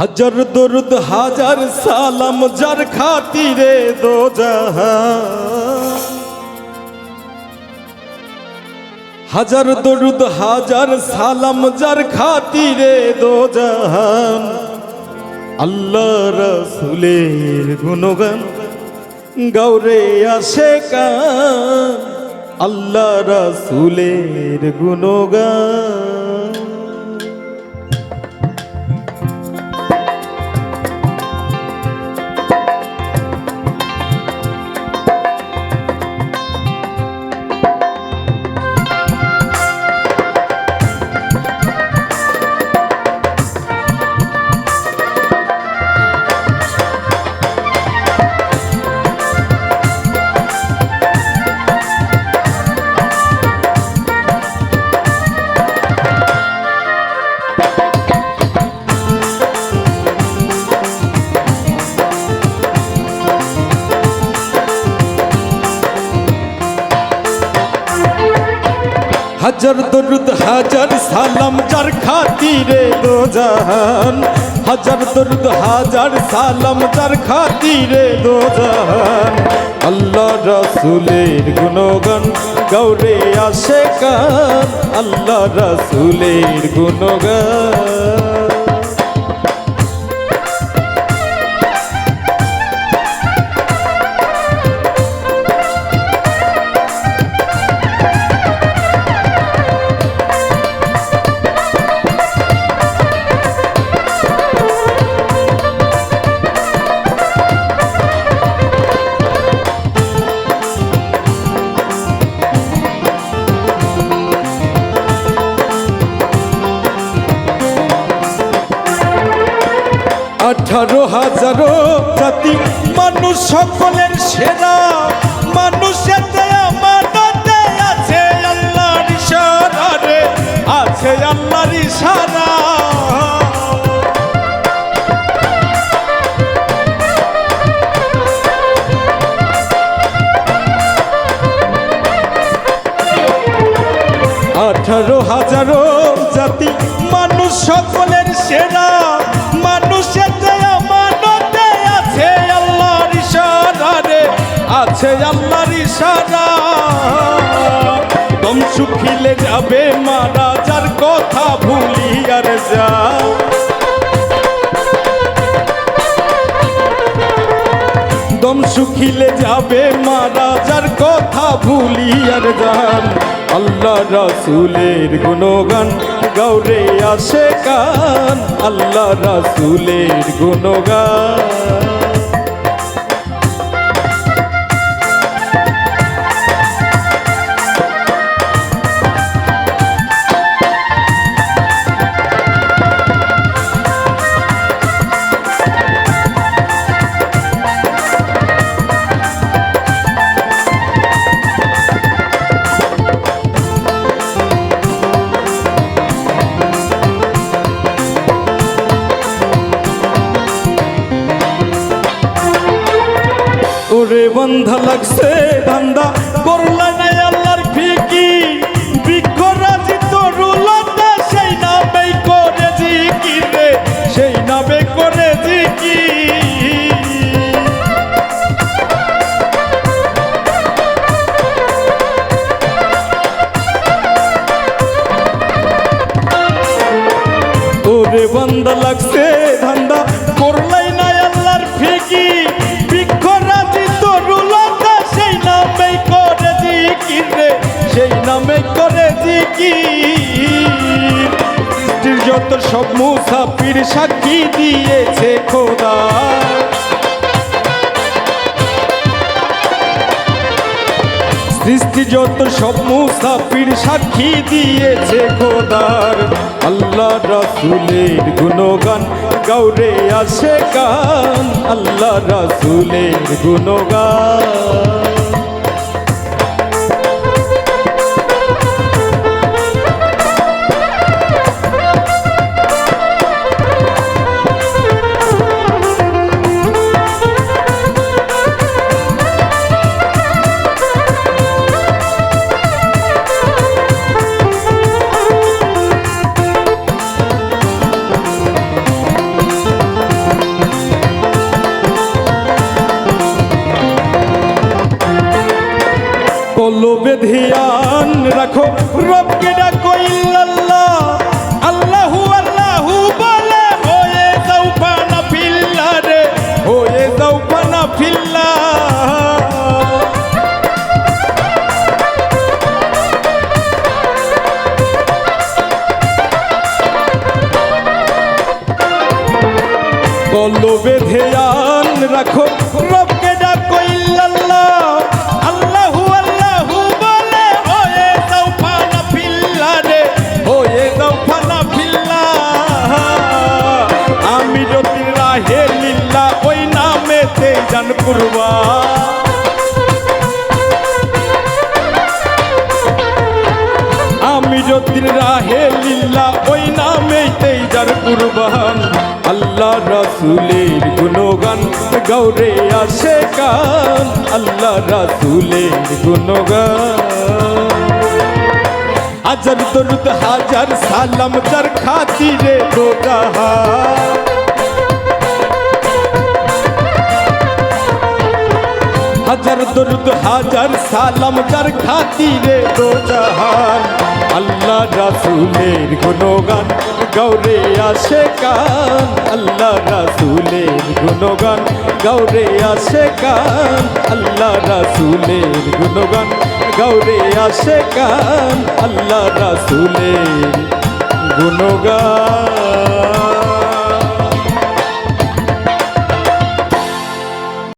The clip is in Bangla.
হাজার দরুদ, হাজার সালাম, যার খাতিরে দো হাজার দরুদ, হাজার সালাম, যার খাতিরে দো জাহান আল্লাহ রসুলের গুণগান গৌরে আসে কান। আল্লাহ রসুলের গুণগান। হাজার দরুদ, হাজার সালাম, যার খাতিরে দো জাহান হাজার দরুদ, হাজার সালাম, যার খাতিরে দো জাহান আল্লাহ রাসুলের গুণগান গৌরে আসে কান আল্লাহ রাসুলের গুণগান। আঠারো হাজারো জাতি মানুষ সকলের সেরা। মানুষের আঠারো হাজারো জাতি মানুষ সকলের সেরা। আছে আল্লাহর ইশারা। দম শুকিলে যাবে মারা, যার কথা ভুলি আর যা। দম শুকিলে যাবে মারা, যার কথা ভুলি আর গান আল্লাহ রাসুলের গুণগান গৌরে আসে কান। আল্লাহ রাসুলের গুণগান। ওরে বন্ধা লাগছে ধান্দা করলা নাই আল্লাহর ফিকি। বিক্ষরাজি তরুলতা সেই নামে করে জিকি সেই নামে করে জিকি। ওরে বন্ধা লাগছে সব মুসাফির সাক্ষী দিয়েছে খোদা। সৃষ্টি যত সব মুসাফির সাক্ষী দিয়েছে খোদার। আল্লাহ রাসুলের গুণগান গৌরে আসে গান। আল্লাহ রাসুলের গুণগান। লোবে ধিয়ান রাখো রবকে ডাকো ইল্লাল্লাহ। আল্লাহু আল্লাহু বলে হয়ে যাও পানা ফিল্লা রে হয়ে যাও পানা ফিল্লা রাখো আমি যদি রাহে লিল্লা ওই নামেতে জান কুরবা আমি যতীন রাহে লিল্লা ওই নামেতেই যার কুরবান আল্লাহ রাসুলের গুণগান, গৌরে আসে গান। আল্লাহ রাসুলের গুণগান। হাজার দরুদ, হাজার সালাম, যার খাতিরে দো হাজার দরুদ, হাজার সালাম, যার খাতিরে দো জাহান আল্লাহ রাসুলের গুণগান গৌরে আসে কান আল্লাহ রাসুলের গুণগান গৌরে আসে কান আল্লাহ রাসুলের গুণগান গৌরে আসে কান আল্লাহ রাসুলের গুণগান।